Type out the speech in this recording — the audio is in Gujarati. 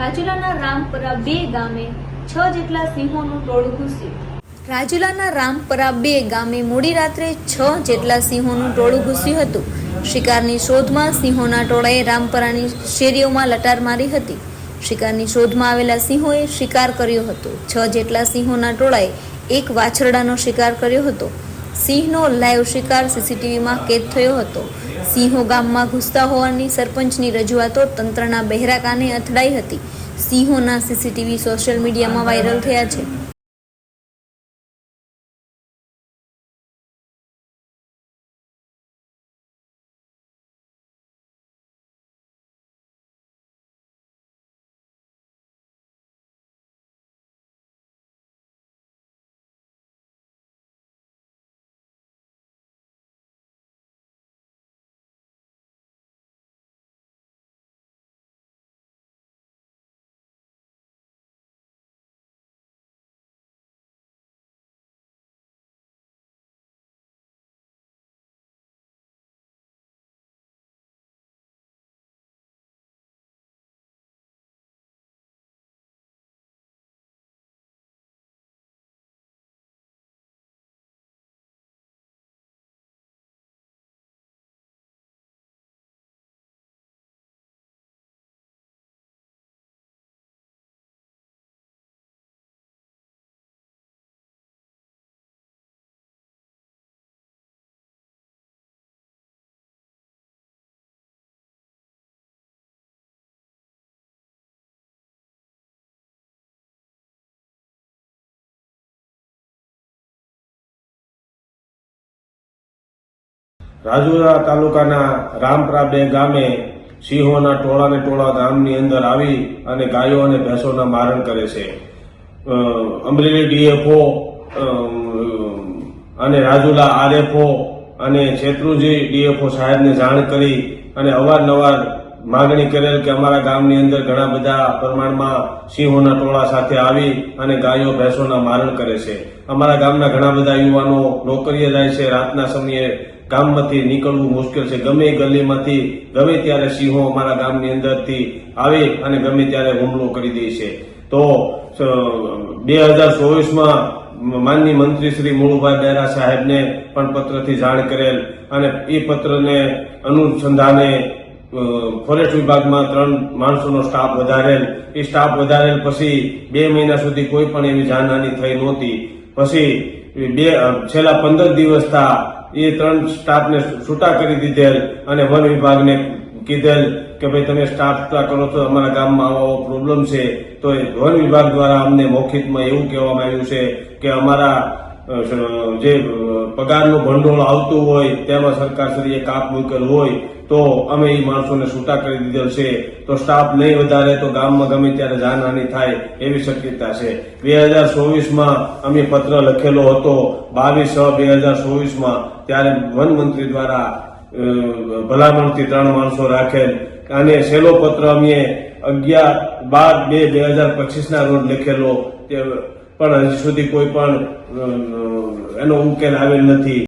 રાજુલાના રામપરા બે ગામે છ જેટલા સિંહોનું ટોળું ઘૂસ્યું. રાજુલાના રામપરા બે ગામે મોડી રાત્રે છ જેટલા સિંહોનું ટોળું ઘૂસ્યું હતું. શિકારની શોધમાં સિંહોના ટોળાએ રામપરાની શેરીઓમાં લટાર મારી હતી. શિકારની શોધમાં આવેલા સિંહોએ શિકાર કર્યો હતો. છ જેટલા સિંહોના ટોળાએ એક વાછરડાનો શિકાર કર્યો હતો. સિંહનો લાઈવ શિકાર સીસીટીવીમાં કેદ થયો હતો. સિંહો ગામમાં ઘૂસતા હોવાની સરપંચની રજૂઆતો તંત્રના બહેરા કાને અથડાઈ હતી. સિંહોના સીસીટીવી સોશિયલ મીડિયામાં વાયરલ થયા છે. રાજુલા તાલુકાના રામપરા બે ગામે સિંહોના ટોળાને ટોળા ગામની અંદર આવી અને ગાયો અને ભેંસોના મારણ કરે છે. અમરેલી ડીએફઓ અને રાજુલા આરએફઓ અને શેત્રુજી ડીએફઓ સાહેબને જાણ કરી અને અવારનવાર માગણી કરેલ કે અમારા ગામની અંદર ઘણા બધા પ્રમાણમાં સિંહોના ટોળા સાથે આવી અને ગાયો, ભેંસોના મારણ કરે છે. અમારા ગામના ઘણા બધા યુવાનો નોકરીએ જાય છે. રાતના સમયે ગામમાંથી નીકળવું મુશ્કેલ છે. ગમે ગલીમાંથી, ગમે ત્યારે સિંહો અમારા ગામની અંદરથી આવી અને ગમે ત્યારે હુમલો કરી દે છે. તો બે હજાર ચોવીસમાં માનની મંત્રી શ્રી મુળુભાઈ બેરા સાહેબને પણ પત્રથી જાણ કરેલ અને એ પત્રને અનુસંધાને ફોરેસ્ટ વિભાગમાં ત્રણ માણસોનો સ્ટાફ વધારેલ. એ સ્ટાફ વધારેલ પછી બે મહિના સુધી કોઈ પણ એવી જાનહાની થઈ નહોતી. પછી બે છેલ્લા પંદર દિવસ થા એ ત્રણ સ્ટાફને છૂટા કરી દીધેલ અને વન વિભાગને કીધેલ કે ભાઈ તમે સ્ટાફ કરો તો અમારા ગામમાં આવો પ્રોબ્લેમ છે. તો વન વિભાગ દ્વારા અમને મૌખિકમાં એવું કહેવામાં આવ્યું છે કે અમારા જે પગારનું ભંડોળ આવતું હોય, તેમાં સરકારશ્રીએ કાપ મૂકેલ હોય, તો અમે એ માણસોને છૂટા કરી દીધેલ છે. તો સ્ટાફ નહીં વધારે, તો ગામમાં ગમે ત્યારે જાનહાનિ થાય એવી શક્યતા છે. બે હજાર ચોવીસમાં અમે પત્ર લખેલો હતો, બાવીસ છ બે હજાર ચોવીસમાં, ત્યારે વન મંત્રી દ્વારા ભલામણથી ત્રણ માણસો રાખેલ. અને છેલ્લો પત્ર અમે અગિયાર બાર બે બે હજાર પચીસના રોજ લખેલો. તે પણ હજી સુધી કોઈ પણ એનો ઉકેલ આવેલ નથી.